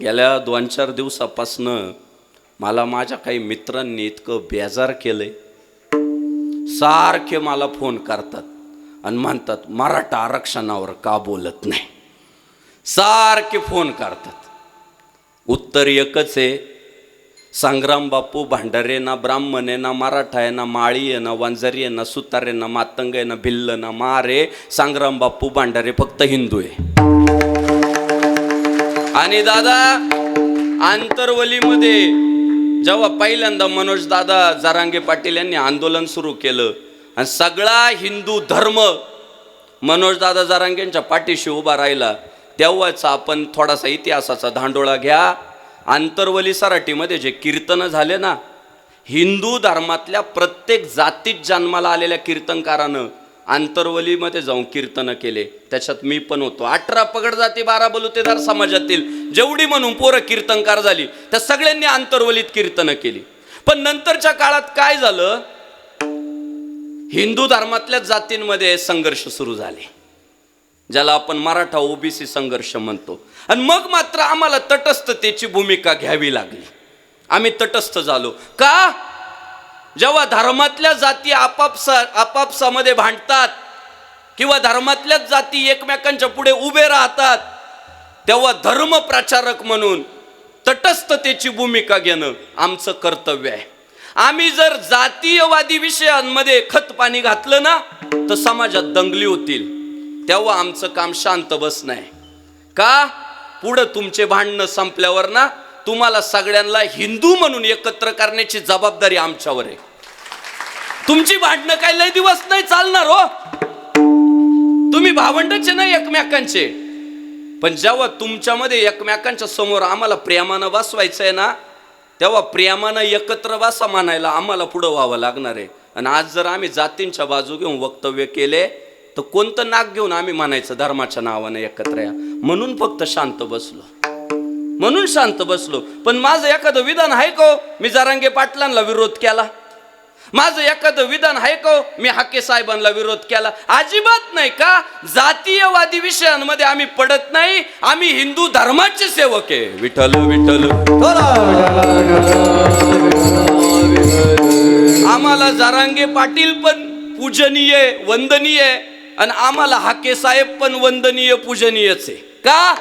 गेल्या दोन चार दिवसापासनं मला माझ्या काही मित्रांनी इतकं बेजार केलंय. सारखे मला फोन करतात आणि म्हणतात मराठा आरक्षणावर का बोलत नाही? सारखे फोन करतात. उत्तर एकच आहे संग्राम बापू भांडारे ना ब्राह्मण आहे ना मराठा आहे ना माळी आहे ना वांजरी आहे ना सुतार आहे ना मातंग आहे ना भिल्ल ना मारे संग्राम बापू भांडारे फक्त हिंदू आहे. आणि दादा आंतरवलीमध्ये जेव्हा पहिल्यांदा मनोज दादा जारांगे पाटील यांनी आंदोलन सुरू केलं आणि सगळा हिंदू धर्म मनोज दादा जारांगेंच्या पाठीशी उभा राहिला तेव्हाचा आपण थोडासा इतिहासाचा धांडोळा घ्या. आंतरवली सराटीमध्ये जे कीर्तनं झाले ना हिंदू धर्मातल्या प्रत्येक जातीत जन्माला आलेल्या कीर्तनकारानं आंतरवलीमध्ये जाऊन कीर्तनं केले. त्याच्यात मी पण होतो. अठरा पगड जाती बारा बलुतेदार समाजातील. जेवढी म्हणून पोरं कीर्तनकार झाली त्या सगळ्यांनी आंतरवलीत कीर्तनं केली. पण नंतरच्या काळात काय झालं? हिंदू धर्मातल्या जातींमध्ये संघर्ष सुरू झाले. ज्याला आपण मराठा ओबीसी संघर्ष म्हणतो. आणि मग मात्र आम्हाला तटस्थतेची भूमिका घ्यावी लागली. आम्ही तटस्थ झालो. का? जेव्हा धर्मातल्या जाती आपापसा आपापसामध्ये भांडतात किंवा धर्मातल्याच जाती एकमेकांच्या पुढे उभे राहतात तेव्हा धर्म प्रचारक म्हणून तटस्थतेची भूमिका घेणं आमचं कर्तव्य आहे. आम्ही जर जातीयवादी विषयांमध्ये खत पाणी घातलं ना तर समाजात दंगली होतील. तेव्हा आमचं काम शांत बसणं आहे. का? पुढं तुमचे भांडणं संपल्यावर ना तुम्हाला सगळ्यांना हिंदू म्हणून एकत्र करण्याची जबाबदारी आमच्यावर आहे. तुमची भांडणं काय लय दिवस नाही चालणार हो. तुम्ही भावंडचे नाही एकमेकांचे. पण जेव्हा तुमच्यामध्ये एकमेकांच्या समोर आम्हाला प्रेमानं वाचवायचंय आहे ना तेव्हा प्रेमानं एकत्र वासा मानायला आम्हाला पुढं व्हावं लागणार आहे. आणि आज जर आम्ही जातींच्या बाजू घेऊन वक्तव्य केले तर कोणतं नाक घेऊन आम्ही म्हणायचं धर्माच्या नावानं एकत्र या. म्हणून फक्त शांत बसलो. म्हणून शांत बसलो. पण माझं एखादं विधान आहे को हो? मी जारांगे पाटलांना विरोध केला. माझं एखादं विधान आहे को हो? मी हाके साहेबांना विरोध केला. अजिबात नाही का? जातीयवादी विषयांमध्ये आम्ही पडत नाही. आम्ही हिंदू धर्माचे सेवक आहे. विठ्ठल विठल आम्हाला जारांगे पाटील पण पूजनीय वंदनीय. आणि आम्हाला हाके साहेब पण वंदनीय पूजनीयच आहे. का?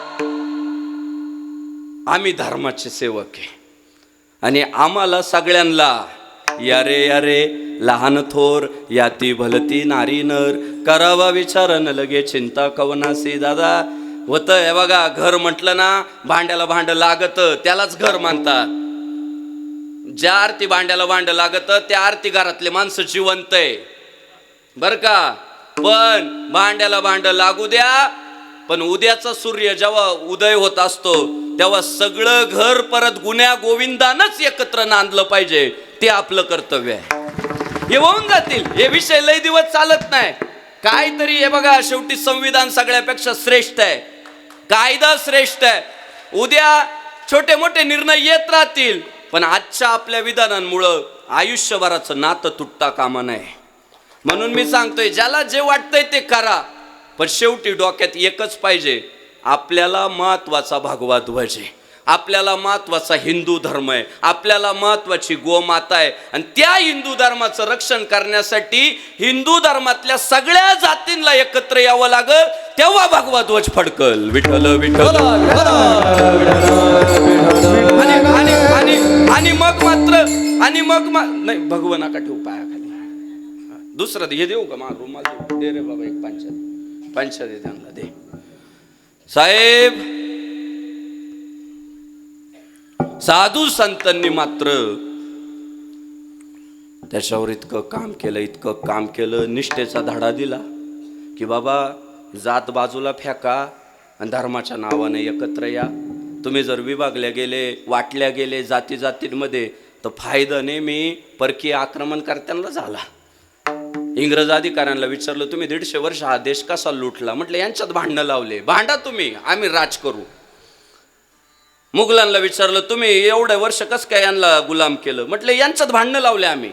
आम्ही धर्माचे सेवक आहे. आणि आम्हाला सगळ्यांना यारे यारे लहान थोर याती भलती नारी नर करावा विचार न लगे चिंता कवनासी दादा. होतं हे बघा घर म्हटलं ना भांड्याला भांड लागत त्यालाच घर मानतात. ज्या आरती भांड्याला भांड लागत त्या आरती घरातले माणसं जिवंत आहे. बर का? पण भांड्याला भांड लागू द्या पण उद्याचा सूर्य जेव्हा उदय होत असतो तेव्हा सगळं घर परत गुन्ह्या गोविंदानच एकत्र नांदलं पाहिजे. ते आपलं कर्तव्य आहे. हे होऊन जातील. हे विषय लय दिवस चालत नाही. काहीतरी हे बघा शेवटी संविधान सगळ्यापेक्षा श्रेष्ठ आहे. कायदा श्रेष्ठ आहे. उद्या छोटे मोठे निर्णय येत राहतील पण आजच्या आपल्या विधानांमुळं आयुष्यभराचं नातं तुटता कामा नये. म्हणून मी सांगतोय ज्याला जे वाटतंय ते करा. पण शेवटी डोक्यात एकच पाहिजे आपल्याला महत्त्वाचा भगवा ध्वज आहे आपल्याला महत्त्वाचा हिंदू धर्म आहे. आपल्याला महत्वाची गोमाता आहे. आणि त्या हिंदू धर्माचं रक्षण करण्यासाठी हिंदू धर्मातल्या सगळ्या जातींना एकत्र यावं लागल तेव्हा भगवा ध्वज फडकल. विठल विठल आणि आणि मग मात्र आणि मग मा नाही भगवा नका ठेवू दुसरं हे देऊ का मा रुमाल दे रे बाबा एक पंचायत. पंचायत दे त्यांना दे. साहेब साधू संतांनी मात्र त्याच्यावर इतकं काम केलं इतकं काम केलं निष्ठेचा धडा दिला की बाबा जात बाजूला फेका आणि धर्माच्या नावाने एकत्र या. तुम्ही जर विभागल्या गेले वाटल्या गेले जाती जातींमध्ये तर फायदा नेहमी परकीय आक्रमणकर्त्यांना झाला. इंग्रज अधिकाऱ्यांना विचारलं तुम्ही दीडशे वर्ष हा देश कसा लुटला? म्हटलं यांच्यात भांडणं लावले. भांडा तुम्ही आम्ही राज करू. मुघलांना विचारलं तुम्ही एवढ्या वर्ष कसं काय यांना गुलाम केलं? म्हटलं यांच्यात भांडणं लावले आम्ही.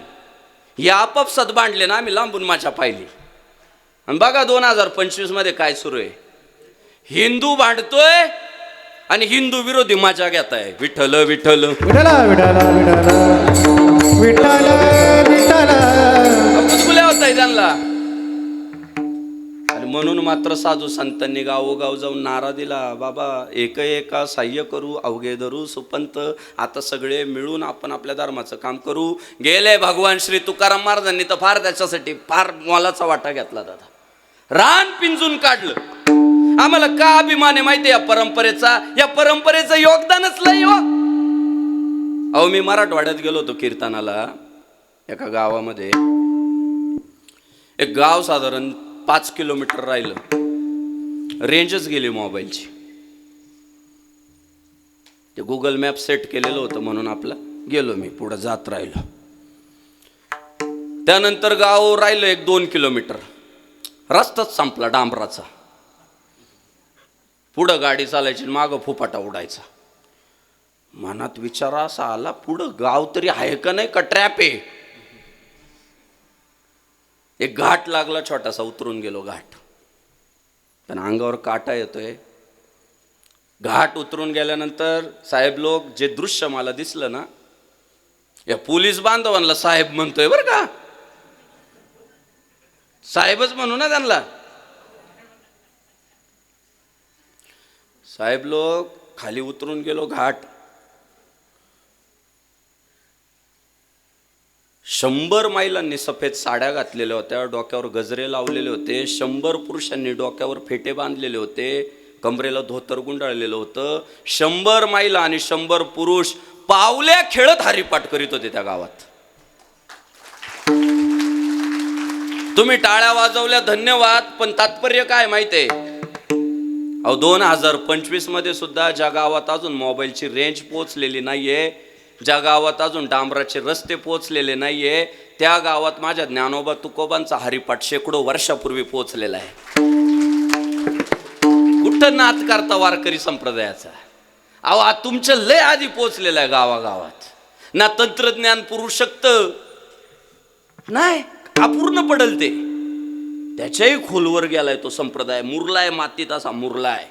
या आपापसात भांडले ना आम्ही लांबून माझ्या पाहिली आणि बघा दोन हजार पंचवीसमध्ये काय सुरू आहे. हिंदू भांडतोय आणि हिंदू विरोधी मजा घेताय. विठ्ठल विठ्ठल विठ्ठल विठ्ठल विठ्ठल विठाला त्यांना. आणि म्हणून मात्र साधू संतांनी गावोगाव जाऊन नारा दिला. बाबा एक एका साह्य करू अवघे धरू सुपंत आता सगळे मिळून आपण आपल्या धर्माचं काम करू. गेले भगवान श्री तुकाराम महाराजांनी तर फार त्याच्यासाठी फार मोलाचा वाटा घेतला दादा. रान पिंजून काढलं. आम्हाला का अभिमान आहे माहिती या परंपरेचा? या परंपरेचं योगदानच लय हो. अहो मी मराठवाड्यात गेलो होतो कीर्तनाला एका गावामध्ये. एक गाव साधारण पाच किलोमीटर राहिलं. रेंजच गेली मोबाईलची ते गुगल मॅप सेट केलेलं होतं म्हणून आपलं गेलो मी पुढं जात राहिलो. त्यानंतर गाव राहिलं एक दोन किलोमीटर. रस्ताच संपला डांबराचा. पुढं गाडी चालायची मागं फुपाटा उडायचा. मनात विचार असा आला पुढं गाव तरी आहे का नाही? का ट्रॅप आहे? एक घाट लागला छोटासा उतरून गेलो घाट. पण अंगावर काटा येतोय. घाट उतरून गेल्यानंतर साहेब लोक जे दृश्य मला दिसलं ना या पोलीस बांधवांना साहेब म्हणतोय बरं का. साहेबच म्हणू ना त्यांना. साहेब लोक खाली उतरून गेलो घाट. शंभर महिलांनी सफेद साड्या घातलेल्या होत्या डोक्यावर गजरे लावलेले होते शंभर पुरुषांनी डोक्यावर फेटे बांधलेले होते कमरेला धोतर गुंडाळलेलं होतं. शंभर महिला आणि शंभर पुरुष पावल्या खेळत हरिपाठ करीत होते त्या गावात. तुम्ही टाळ्या वाजवल्या धन्यवाद पण तात्पर्य काय माहितीये अहो दोन हजार पंचवीसमध्ये सुद्धा ज्या गावात अजून मोबाईलची रेंज पोचलेली नाहीये ज्या गावात अजून डांबराचे रस्ते पोचलेले नाहीये त्या गावात माझ्या ज्ञानोबा तुकोबांचा हरिपाठ शेकडो वर्षापूर्वी पोचलेला आहे. कुठं नात करता वारकरी संप्रदायाचा? अहो तुमच्या लय आधी पोचलेलं आहे गावागावात. ना तंत्रज्ञान पुरू शकतं. नाही अपूर्ण पडल ते. त्याच्याही खोलवर गेलाय तो संप्रदाय. मुरलाय मातीत असा मुरलाय.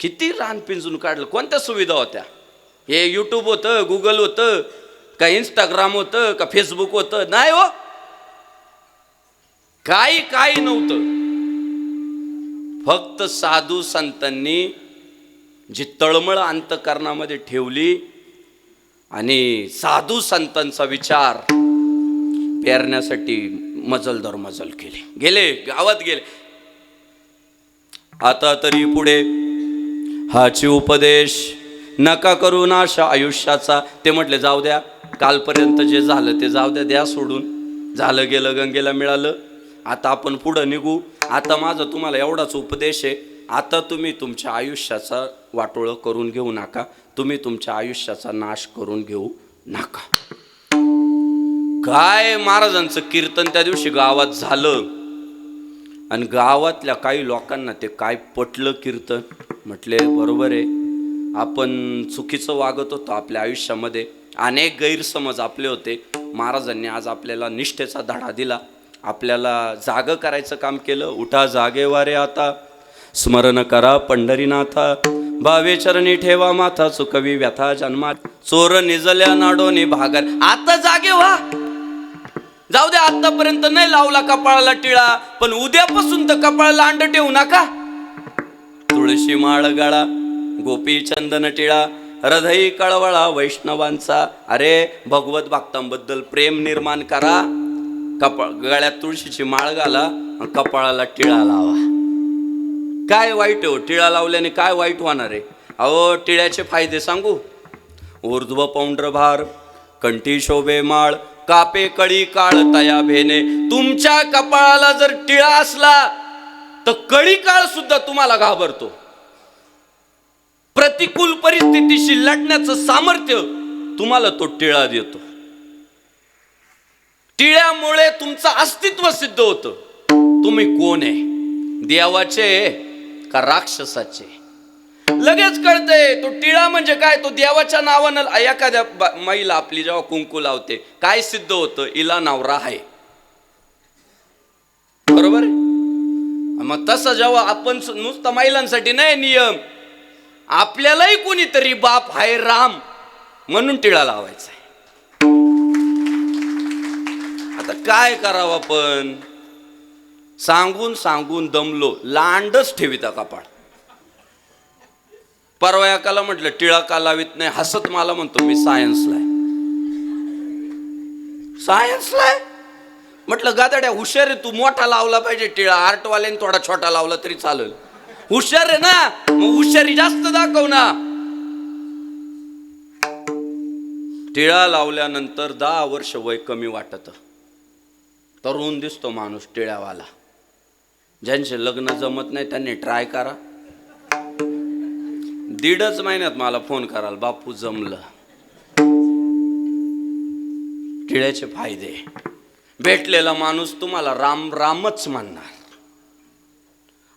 किती रान पिंजून काढलं. कोणत्या सुविधा होत्या? हे यूट्यूब होतं गुगल होतं का इंस्टाग्राम होतं का फेसबुक होतं नाही हो. काही काही नव्हतं. फक्त साधू संतांनी जी तळमळ अंतकरणामध्ये ठेवली आणि साधू संतांचा विचार पेरण्यासाठी मजल दर मजल केले. गेले गावात गेले. आता तरी पुढे हाची उपदेश नका करू नाशा आयुष्याचा. ते म्हटले जाऊ द्या. कालपर्यंत जे झालं ते जाऊ द्या द्या सोडून. झालं गेलं गंगेला मिळालं. आता आपण पुढं निघू. आता माझा तुम्हाला एवढाच उपदेश आहे. आता तुम्ही तुमच्या आयुष्याचा वाटोळं करून घेऊ नका. तुम्ही तुमच्या आयुष्याचा नाश करून घेऊ नका. काय महाराजांचं कीर्तन त्या दिवशी गावात झालं? आणि गावातल्या काही लोकांना ते काय पटलं कीर्तन? म्हटले बरोबर आहे. आपण चुकीचं वागत होतो आपल्या आयुष्यामध्ये. अनेक गैरसमज आपले होते. महाराजांनी आज आपल्याला निष्ठेचा धडा दिला. आपल्याला जाग करायचं काम केलं. उठा जागेवारे आता. स्मरण करा पंढरीनाथा. भावे चरणी ठेवा माथा. चुकवी व्यथा जन्मा. चोर निजल्या नाडोनी भागर. आता जागे व्हा. जाऊ दे आतापर्यंत नाही लावला कपाळाला टिळा. पण उद्यापासून तर कपाळाला अंड ठेवू नका. तुळशी माळ गळा. गोपी चंदन टिळा हृदयी कळवळा वैष्णवांचा. अरे भगवत भक्तांबद्दल प्रेम निर्माण करा. कपाळ गळ्यात तुळशीची माळ घाला कपाळाला टिळा लावा. काय वाईट हो? टिळा लावल्याने काय वाईट होणार आहे? अहो टिळ्याचे फायदे सांगू? ऊर्ध्व पौंड्रभार कंठी शोभे माळ कापे कळी काळ तया भेने. तुमच्या कपाळाला जर टिळा असला तर कळी काळ सुद्धा तुम्हाला घाबरतो. प्रतिकूल परिस्थितीशी लढण्याचं सामर्थ्य तुम्हाला तो टिळा देतो. टिळ्यामुळे तुमचं अस्तित्व सिद्ध होतं. तुम्ही कोण आहे? देवाचे का राक्षसाचे लगेच कळतंय तो टिळा म्हणजे काय? तो देवाच्या नावानं एखाद्या महिला आपली जेव्हा कुंकू लावते काय सिद्ध होतं? इला नावरा आहे. बरोबर? आहे मग तसं जेव्हा आपण नुसतं महिलांसाठी नाही नियम आपल्यालाही कोणीतरी बाप हाय राम म्हणून टिळा लावायचा आहे. आता काय करावं आपण? सांगून सांगून दमलो लांडच ठेविता कपाळ परवा एकाला म्हटलं टिळा का लावित नाही? हसत मला म्हणतो मी सायन्सला सायन्सला आहे? म्हटलं गादाड्या हुशार आहे तू. मोठा लावला पाहिजे टिळा. आर्टवाल्याने थोडा छोटा लावला तरी चालेल. हुशार आहे ना? मग हुशारी जास्त दाखव ना. टिळा लावल्यानंतर दहा वर्ष वय कमी वाटत. तरुण दिसतो माणूस टिळ्यावाला ज्यांचे लग्न जमत नाही त्यांनी ट्राय करा. दीडच महिन्यात मला फोन कराल बापू जमलं. टिळ्याचे फायदे. भेटलेला माणूस तुम्हाला राम रामच म्हणणार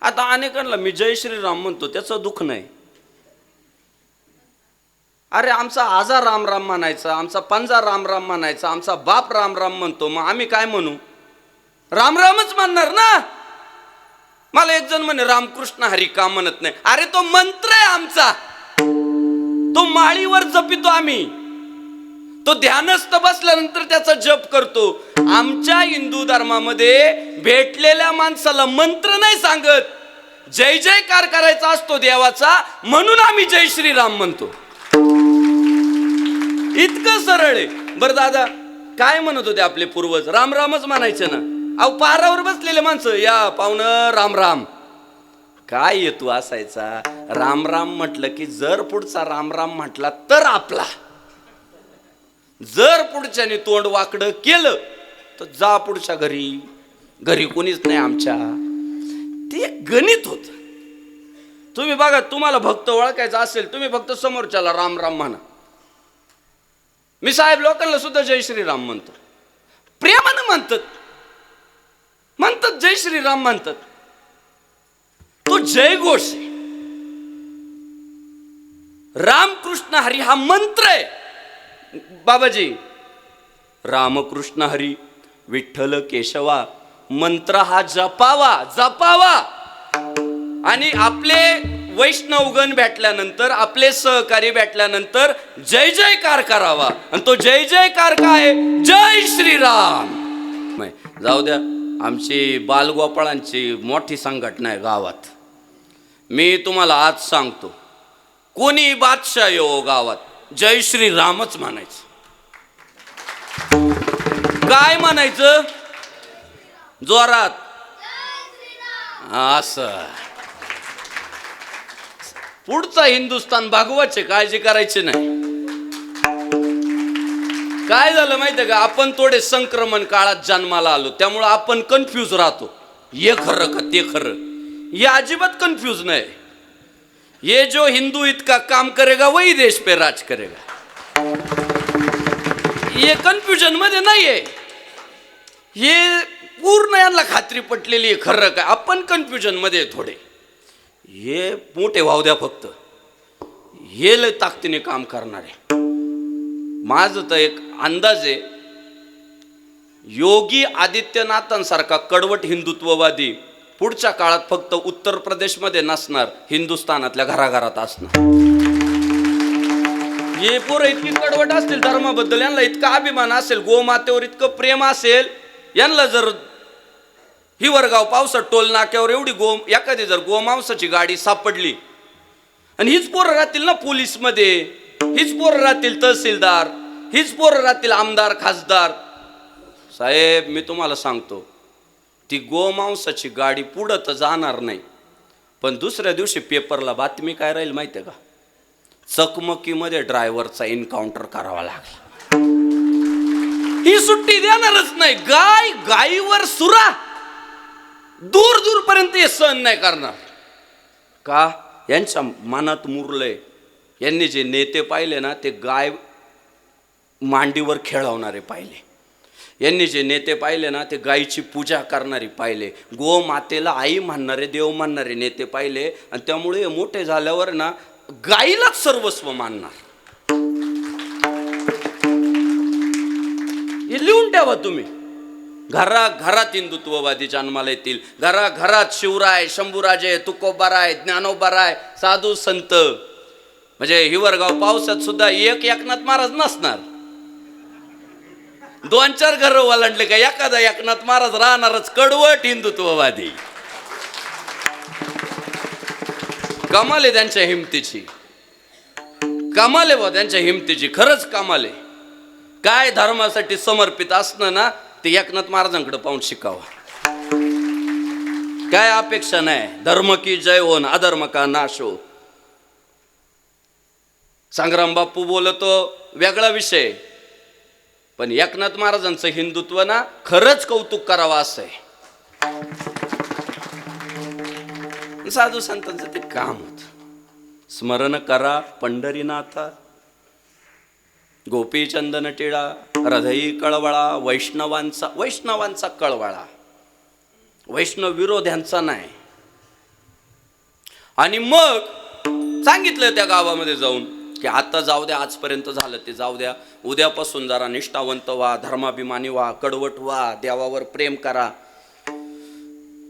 आता अनेकांना मी जय श्रीराम म्हणतो त्याचं दुःख नाही. अरे आमचा आजा राम राम म्हणायचा आमचा पंजा राम राम म्हणायचा आमचा बाप राम राम म्हणतो मग आम्ही काय म्हणू? राम रामच म्हणणार ना? मला एक जण म्हणे रामकृष्ण हरी का म्हणत नाही? अरे तो मंत्र आहे आमचा. तो माळीवर जपितो आम्ही. तो ध्यानस्थ बसल्यानंतर त्याचा जप करतो. आमच्या हिंदू धर्मामध्ये भेटलेल्या माणसाला मंत्र नाही सांगत. जय जयकार करायचा असतो देवाचा म्हणून आम्ही जय श्रीराम म्हणतो. इतकं सरळ आहे. बरं दादा काय म्हणत होते आपले पूर्वज? राम रामच म्हणायचे ना. अहो पारावर बसलेले माणसं या पाहुणं राम राम. काय येतो असायचा? राम राम म्हटलं की जर पुढचा राम राम म्हटला तर आपला. जर पुढच्याने तोंड वाकडं केलं तर जा पुढच्या घरी. घरी कोणीच नाही आमच्या. ते गणित होत. तुम्ही बघा तुम्हाला भक्त ओळखायचं असेल तुम्ही फक्त समोरच्याला राम राम म्हणा. मी साहेब लोकांना सुद्धा जय श्रीराम म्हणतो. प्रेमानं म्हणतात. म्हणतात जय श्रीराम म्हणतात. तो जय घोष आहे. रामकृष्ण हरी हा मंत्र आहे. बाबाजी. रामकृष्ण हरी विठ्ठल केशवा मंत्र हा जपावा जपावा. आणि आपले वैष्णवगण भेटल्यानंतर आपले सहकारी भेटल्यानंतर जय जयकार करावा. आणि तो जय जयकार काय जय श्रीराम. जाऊ द्या आमची बालगोपाळांची मोठी संघटना आहे गावात. मी तुम्हाला आज सांगतो कोणी बादशाह येऊ गावात? जय श्री रामच म्हणायचं काय म्हणायचं जोरात. असं. पुढचा हिंदुस्तान भागवाचे काळजी करायची नाही. काय झालं माहितीये का? आपण थोडे संक्रमण काळात जन्माला आलो त्यामुळं आपण कन्फ्यूज राहतो. हे खरं का ते खरं? हे अजिबात कन्फ्यूज नाही. ये जो हिंदू इतका काम करेगा वही देश पे राज करेगा। हे कन्फ्युजनमध्ये नाहीये। हे पूर्ण यांना खात्री पटलेली आहे खरं काय? आपण कन्फ्युजनमध्ये थोडे. हे मोठे वाहू द्या फक्त. हे लय ताकदीने काम करणारे. माझं तर एक अंदाज आहे योगी आदित्यनाथांसारखा कडवट हिंदुत्ववादी पुढच्या काळात फक्त उत्तर प्रदेशमध्ये नसणार हिंदुस्थानातल्या घराघरात असणार. हे पोरं इतकी कडवट असतील धर्माबद्दल यांना इतका अभिमान असेल गोमातेवर इतकं प्रेम असेल यांना जर हिवरगाव पावसात टोल नाक्यावर एवढी गो एखादी जर गोमांसाची गाडी सापडली आणि हीच पोरं राहतील ना पोलीसमध्ये हीच पोरं राहतील तहसीलदार हीच पोरं राहतील आमदार खासदार. साहेब मी तुम्हाला सांगतो ती गोमांसाची गाडी पुढं तर जाणार नाही. पण दुसऱ्या दिवशी पेपरला बातमी काय राहील माहिती आहे का? चकमकीमध्ये ड्रायव्हरचा एन्काउंटर करावा लागला. ही सुट्टी देणारच नाही. गाय गायीवर सुरा. दूर दूरपर्यंत हे सहन नाही करणार. का? यांच्या मनात मुरलंय. यांनी जे नेते पाहिले ना ते गाय मांडीवर खेळवणारे पाहिले. यांनी जे नेते पाहिले ना ते गायीची पूजा करणारी पाहिले. गोमातेला आई म्हणणारे देव मानणारे नेते पाहिले. आणि त्यामुळे मोठे झाल्यावर ना गाईलाच सर्वस्व मानणार. हे लिहून ठेवा तुम्ही. घरा घरात हिंदुत्ववादी जन्माला येतील. घरा घरात शिवराय शंभूराजे तुकोबाराय ज्ञानोबाराय साधू संत. म्हणजे हिवरगाव पावसात सुद्धा एक एकनाथ महाराज नसणार. दोन चार घर ओलांडले का? एखादा एकनाथ महाराज राहणारच कडवट हिंदुत्ववादी. कमाल आहे त्यांच्या हिमतीची. कमाले बा त्यांच्या हिमतीची. खरंच कमाले काय धर्मासाठी समर्पित असणं ना ते एकनाथ महाराजांकडे पाहून शिकावं. काय अपेक्षा नाही. धर्म की जय होन अधर्म का नाश हो. संग्राम बापू बोलतो वेगळा विषय. पण एकनाथ महाराजांचं हिंदुत्व ना खरंच कौतुक करावं असं आहे. साधू संतांचं ते काम होत. स्मरण करा पंढरीनाथा गोपीचंदन टिळा हृदयी कळवळा वैष्णवांचा वैष्णवांचा कळवळा. वैष्णव विरोध्यांचा नाही. आणि मग सांगितलं त्या गावामध्ये जाऊन की आता जाऊ द्या आजपर्यंत झालं ते जाऊ द्या. उद्यापासून जरा निष्ठावंत व्हा धर्माभिमानी व्हा कडवट व्हा देवावर प्रेम करा.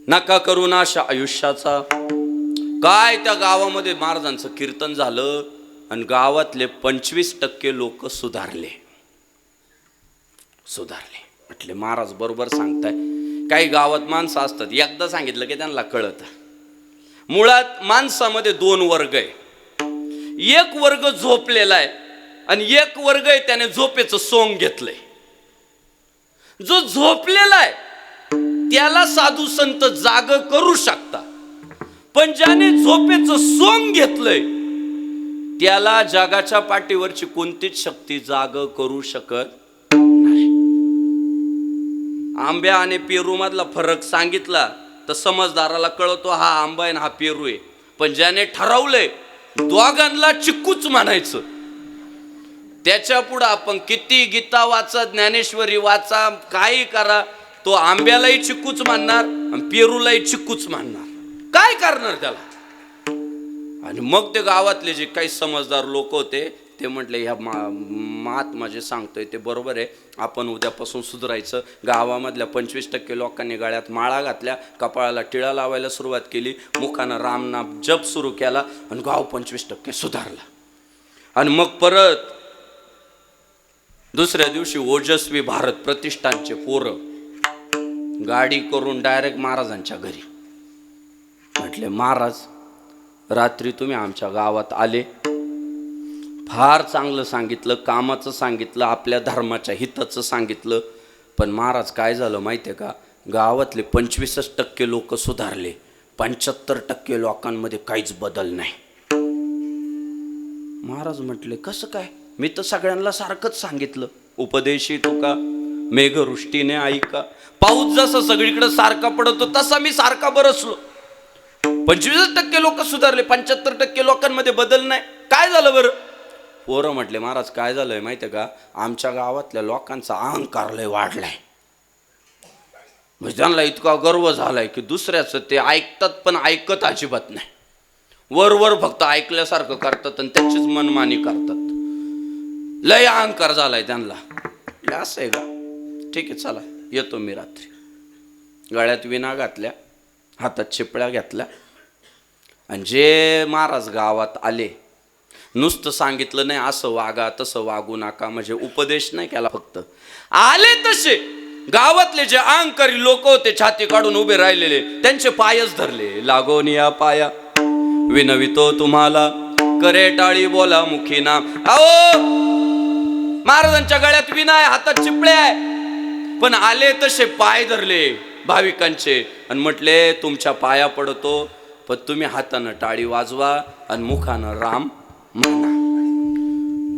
नका करू नाशा आयुष्याचा. काय त्या गावामध्ये महाराजांचं कीर्तन झालं आणि गावातले पंचवीस टक्के लोक सुधारले. सुधारले. म्हटले महाराज बरोबर सांगताय. काही गावात माणसं असतात. एकदा सांगितलं की त्यांना कळत. मुळात माणसामध्ये दोन वर्ग आहे. एक वर्ग झोपलेला आहे आणि एक वर्ग आहे त्याने झोपेचं सोंग घेतलंय. जो झोपलेला आहे त्याला साधू संत जाग करू शकता. पण ज्याने झोपेचं सोंग घेतलंय त्याला जगाच्या पाठीवरची कोणतीच शक्ती जाग करू शकत आंब्या आणि पेरू मधला फरक सांगितला तर समजदाराला कळतो हा आंबा आहे आणि हा पेरू आहे. पण ज्याने ठरवलंय दोघांना चिक्कूच म्हणायचं. त्याच्या पुढं आपण किती गीता वाचा ज्ञानेश्वरी वाचा काही करा तो आंब्यालाही चिक्कूच मानणार आणि पेरूलाही चिक्कूच मानणार. काय करणार त्याला? आणि मग ते गावातले जे काही समजदार लोक होते ते म्हटले ह्या मा महात्मा जे सांगतोय ते बरोबर आहे. आपण उद्यापासून सुधारायचं. गावामधल्या पंचवीस टक्के लोकांनी गाळ्यात माळा घातल्या कपाळाला टिळा लावायला सुरुवात केली. मुखानं रामनाम जप सुरू केला आणि गाव पंचवीस टक्के सुधारला. आणि मग परत दुसऱ्या दिवशी ओजस्वी भारत प्रतिष्ठानचे पोरं गाडी करून डायरेक्ट महाराजांच्या घरी. म्हटले महाराज रात्री तुम्ही आमच्या गावात आले. फार चांगलं सांगितलं कामाचं सांगितलं आपल्या धर्माच्या हिताचं सांगितलं. पण महाराज काय झालं माहिती आहे का? गावातले पंचवीसच टक्के लोक सुधारले. पंच्याहत्तर टक्के लोकांमध्ये काहीच बदल नाही. महाराज म्हटले कसं काय? मी तर सगळ्यांना सारखंच सांगितलं. उपदेशी का? मेघवृष्टीने ऐका. पाऊस जसा सगळीकडे सारखा पडतो तसा मी सारखा बरसलो. पंचवीस टक्के लोक सुधारले पंच्याहत्तर टक्के लोकांमध्ये बदल नाही. काय झालं बरं? पोरं म्हटले महाराज काय झालंय माहिती आहे का? आमच्या गावातल्या लोकांचा अहंकार लय वाढलाय. म्हणजे त्यांना इतका गर्व झालाय की दुसऱ्याचं ते ऐकतात पण ऐकत अजिबात नाही. वर वर फक्त ऐकल्यासारखं करतात आणि त्याचीच मनमानी करतात. लय अहंकार झालाय त्यांना. असं आहे का? ठीक आहे चला येतो मी रात्री. गळ्यात विना घातल्या हातात चिपळ्या घेतल्या. आणि जे महाराज गावात आले नुसतं सांगितलं नाही असं वागा तसं वागू नका म्हणजे उपदेश नाही केला फक्त. आले तसे. गावातले जे अंकरी लोक होते छाती काढून उभे राहिलेले त्यांचे पायच धरले. लागोन या पाया. विनवितो तुम्हाला. करे टाळी बोला मुखी नाम अहो! महाराजांच्या गळ्यात विना आहे हातात चिपळे आहे. पण आले तसे पाय धरले भाविकांचे. आणि म्हटले तुमच्या पाया पडतो पण तुम्ही हातानं टाळी वाजवा आणि मुखानं राम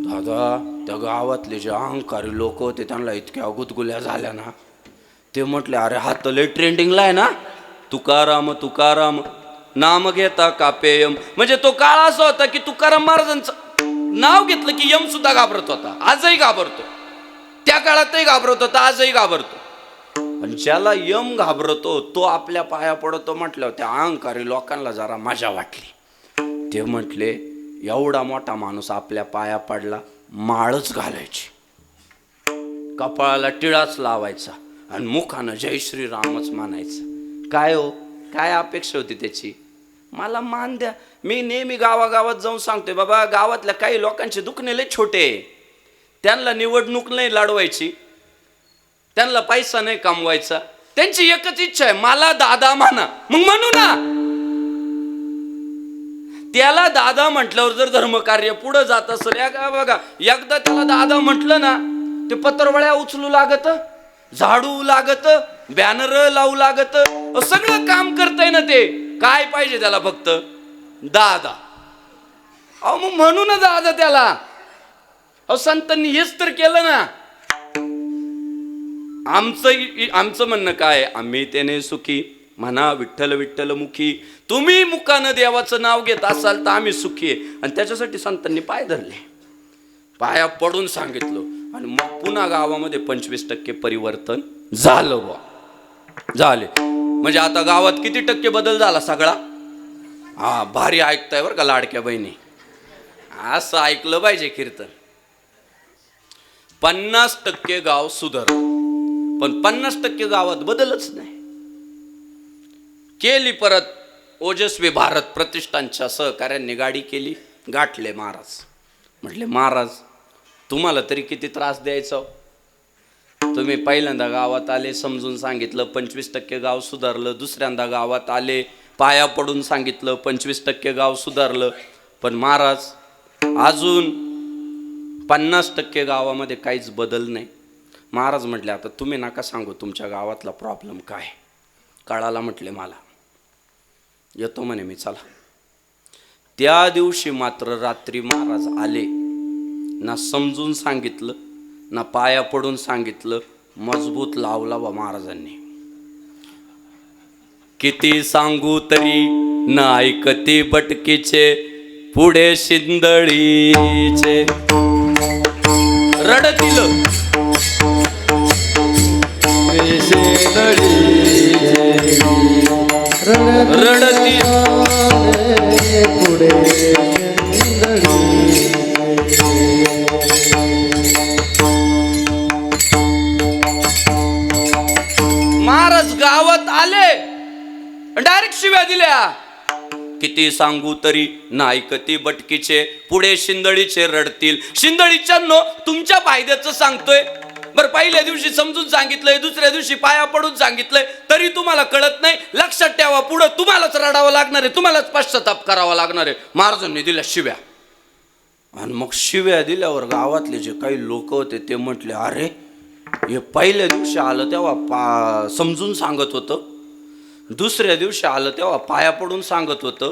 दादा त्या गावातले जे अहंकारी लोक होते त्यांना इतक्या गुदगुल्या झाल्या ना. ते म्हटले अरे हा तर लय ट्रेंडिंगला आहे ना. तुकाराम तुकाराम नाम घेता कापेयम म्हणजे तो काळ असा होता की तुकाराम महाराजांचं नाव घेतलं की यम सुद्धा घाबरत होता. आजही घाबरतो. त्या काळातही घाबरत होता आजही घाबरतो. आणि ज्याला यम घाबरतो तो आपल्या पाया पडतो म्हटल्यावर त्या अहंकारी लोकांना जरा मजा वाटली. ते म्हटले एवढा मोठा माणूस आपल्या पाया पडला माळच घालायची. कपाळाला टिळाच लावायचा आणि मुखानं जय श्रीरामच मानायचं काय हो? काय अपेक्षा होती त्याची? मला मान द्या. मी नेहमी गावागावात जाऊन सांगतोय बाबा गावातल्या काही लोकांचे दुखणे लय छोटे त्यांना निवडणूक नाही लढवायची. त्यांना पैसा नाही कमवायचा. त्यांची एकच इच्छा आहे मला दादा म्हणा. मग म्हणू ना. त्याला दादा म्हटल्यावर जर धर्मकार्य पुढं जात असेल या का बघा एकदा त्याला दादा म्हटलं ना ते पत्रवळ्या उचलू लागत झाडू लागत बॅनर लावू लागत सगळं काम करतय ना ते. काय पाहिजे त्याला फक्त? दादा. अहो मग म्हणू ना दादा त्याला. अहो संतांनी हेच तर केलं ना. आमचं आमचं म्हणणं काय आम्ही त्याने सुखी म्हणा विठ्ठल विठ्ठल मुखी तुम्ही मुखानं देवाचं नाव घेत असाल तर आम्ही सुखी आहे. आणि त्याच्यासाठी संतांनी पाय धरले. पाया पडून सांगितलं. आणि मग पुन्हा गावामध्ये पंचवीस टक्के परिवर्तन झालं बा झाले. म्हणजे आता गावात किती टक्के बदल झाला सगळा? हा भारी ऐकताय बरं का लाडक्या बहिणी. असं ऐकलं पाहिजे कीर्तन. पन्नास टक्के गाव सुधर पण पन्नास टक्के गावात बदलच नाही. केली परत ओजस्वी भारत प्रतिष्ठानच्या सहकार्याने गाडी केली गाठले महाराज. म्हटले महाराज तुम्हाला तरी किती त्रास द्यायचा हो? तुम्ही पहिल्यांदा गावात आले समजून सांगितलं पंचवीस टक्के गाव सुधारलं. दुसऱ्यांदा गावात आले पाया पडून सांगितलं पंचवीस टक्के गाव सुधारलं. पण महाराज अजून पन्नास टक्के गावामध्ये काहीच बदल नाही. महाराज म्हटले आता तुम्ही नका सांगू तुमच्या गावातला प्रॉब्लेम काय कळाला म्हटले मला. येतो म्हणे मी चला. त्या दिवशी मात्र रात्री महाराज आले. ना समजून सांगितलं ना पाया पडून सांगितलं मजबूत लावला बा महाराजांनी. किती सांगू तरी न ऐकती बटकीचे पुढे शिंदळीचे. रडतील. रडती. पुढे महाराज गावात आले. डायरेक्ट शिव्या दिल्या. किती सांगू तरी ना ऐकती बटकीचे पुढे शिंदळीचे रडतील. शिंदळीच्या नो तुमच्या फायद्याचं सांगतोय. बरं पहिल्या दिवशी समजून सांगितलंय दुसऱ्या दिवशी पाया पडून सांगितलंय तरी तुम्हाला कळत नाही लक्षात ठेवा पुढं तुम्हालाच रडावं लागणार आहे तुम्हालाच पश्चाताप करावा लागणार आहे. महाराजांनी दिल्या शिव्या. आणि मग शिव्या दिल्यावर गावातले जे काही लोक होते ते म्हटले अरे हे पहिल्या दिवशी आलं तेव्हा पा समजून सांगत होतं. दुसऱ्या दिवशी आलं तेव्हा पाया पडून सांगत होतं.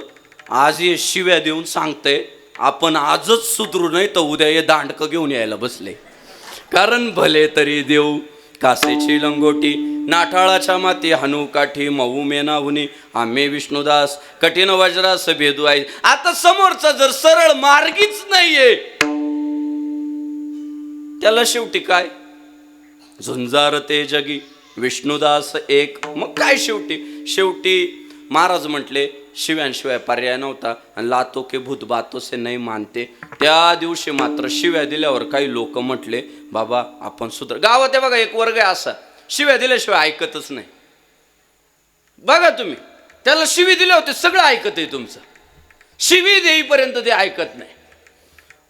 आज हे शिव्या देऊन सांगते आपण आजच सुधरू नाही तर उद्या हे दांडकं घेऊन यायला बसले. कारण भले तरी देऊ कासेची लंगोटी नाठाळाच्या माती हनू काठी मऊ मेनाहुनी आम्ही विष्णुदास कठीण वज्रास भेदू आहे आता समोरचा जर सरळ मार्गीच नाहीये त्याला शेवटी काय? झुंजार ते जगी विष्णुदास एक. मग काय शेवटी? शेवटी महाराज म्हटले शिव्यांशिवाय पर्याय नव्हता. आणि लातो के भूत बातो नाही मानते. त्या दिवशी मात्र शिव्या दिल्यावर काही लोक म्हटले बाबा आपण सुधार गावात आहे बघा एक वर्ग आहे असा. शिव्या दिल्याशिवाय ऐकतच नाही. बघा तुम्ही त्याला शिवी दिले होते सगळं ऐकत आहे तुमचं. शिवी देईपर्यंत ते ऐकत नाही.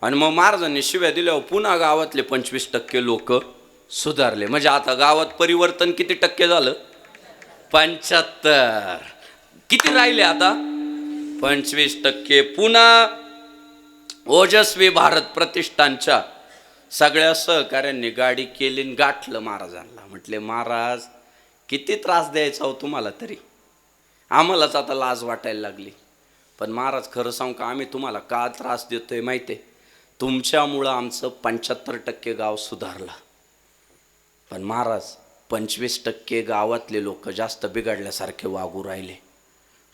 आणि मग महाराजांनी शिव्या दिल्यावर पुन्हा गावातले पंचवीस टक्के लोक सुधारले. म्हणजे आता गावात परिवर्तन किती टक्के झालं? पंच्याहत्तर. किती राहिले आता? पंचवीस टक्के. पुन्हा ओजस्वी भारत प्रतिष्ठानच्या सगळ्या सहकाऱ्यांनी गाडी केली आणि गाठलं महाराजांना. म्हटले महाराज किती त्रास द्यायचा हो तुम्हाला तरी? आम्हालाच आता लाज वाटायला लागली. पण महाराज खरं सांगू का आम्ही तुम्हाला का त्रास देतो आहे माहिती आहे तुमच्यामुळं आमचं पंच्याहत्तर टक्के गाव सुधारलं. पण महाराज पंचवीस टक्के गावातले लोक जास्त बिघडल्यासारखे वागू राहिले.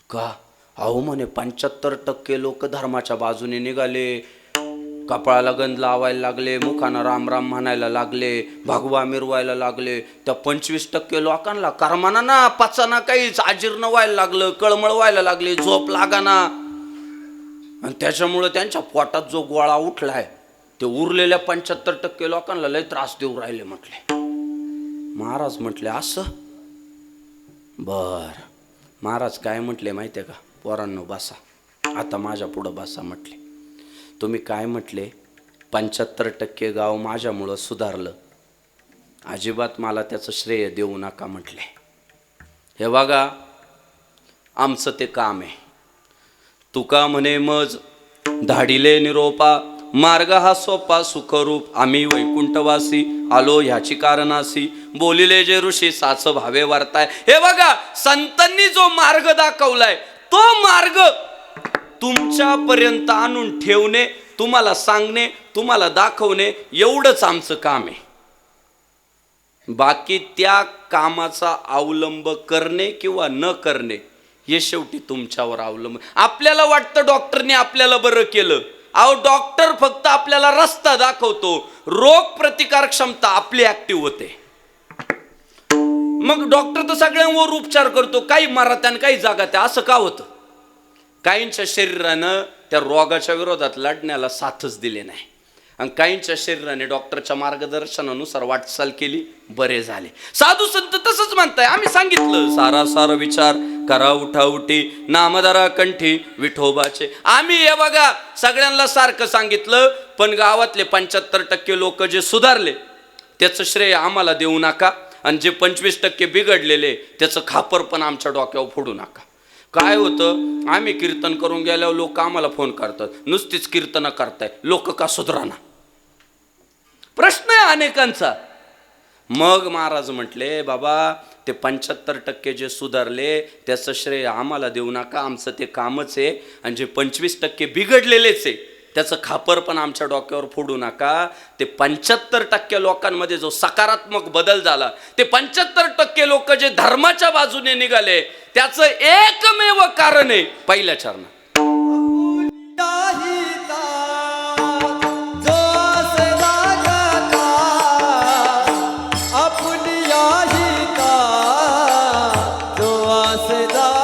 का? अहो म्हणे पंच्याहत्तर टक्के लोक धर्माच्या बाजूने निघाले. कपाळाला गंध लावायला लागले मुखानं राम राम म्हणायला लागले भगवा मिरवायला लागले. त्या पंचवीस टक्के लोकांना करमाना ना पचाना काहीच आजीर्ण व्हायला लागलं कळमळ व्हायला लागले झोप लागाना. आणि त्याच्यामुळं त्यांच्या पोटात जो गोळा उठलाय ते उरलेल्या पंच्याहत्तर टक्के लोकांना लय त्रास देऊ राहिले म्हटले. महाराज म्हटले असं? बर. महाराज काय म्हटले माहिती आहे का? पोरांनो बसा. आता माझ्या पुढं बसा म्हटले. तुम्ही काय म्हटले? पंच्याहत्तर टक्के गाव माझ्यामुळं सुधारलं. अजिबात मला त्याचं श्रेय देऊ नका म्हटले. हे बघा आमचं ते काम आहे. तुका म्हणे मज धाडिले निरोपा मार्ग हा सोपा सुखरूप आम्ही वैकुंठवासी आलो ह्याची कारणासी. बोलिले जे ऋषी साच भावे वारताय. हे बघा संतांनी जो मार्ग दाखवलाय तो मार्ग तुमच्यापर्यंत आणून ठेवणे तुम्हाला सांगणे तुम्हाला दाखवणे एवढंच आमचं काम आहे. बाकी त्या कामाचा अवलंब करणे किंवा न करणे हे शेवटी तुमच्यावर अवलंब. आपल्याला वाटतं डॉक्टरने आपल्याला बरं केलं. अहो डॉक्टर फक्त आपल्याला रस्ता दाखवतो. रोग प्रतिकार क्षमता आपली ऍक्टिव्ह होते. मग डॉक्टर तर सगळ्यांवर उपचार करतो. काही मारत्या काही जागा त्या असं का होतं? काहींच्या शरीरानं त्या रोगाच्या विरोधात लढण्याला साथच दिले नाही. आणि काहींच्या शरीराने डॉक्टरच्या मार्गदर्शनानुसार वाटचाल केली बरे झाले. साधू संत तसंच म्हणताय. आम्ही सांगितलं सारा सारा विचार करा उठा उठी नामदारा कंठी विठोबाचे. आम्ही हे बघा सगळ्यांना सारखं सांगितलं पण गावातले पंच्याहत्तर टक्के लोक जे सुधारले त्याचं श्रेय आम्हाला देऊ नका. आणि जे पंचवीस टक्के बिघडलेले त्याचं खापर पण आमच्या डोक्यावर फोडू नका. काय होतं आम्ही कीर्तन करून गेल्यावर लोक आम्हाला फोन करतात. नुसतीच कीर्तनं करताय. लोक का सुधराना? प्रश्न आहे अनेकांचा. मग महाराज म्हटले बाबा ते पंच्याहत्तर टक्के जे सुधारले त्याचं श्रेय आम्हाला देऊ नका. आमचं ते कामच आहे आणि जे पंचवीस टक्के बिघडलेलेच आहे त्याचं खापर पण आमच्या डोक्यावर फोडू नका. ते पंच्याहत्तर टक्के लोकांमध्ये जो सकारात्मक बदल झाला ते पंच्याहत्तर टक्के लोक जे धर्माच्या बाजूने निघाले त्याचं एकमेव कारण आहे पहिल्या चरणात. आपुली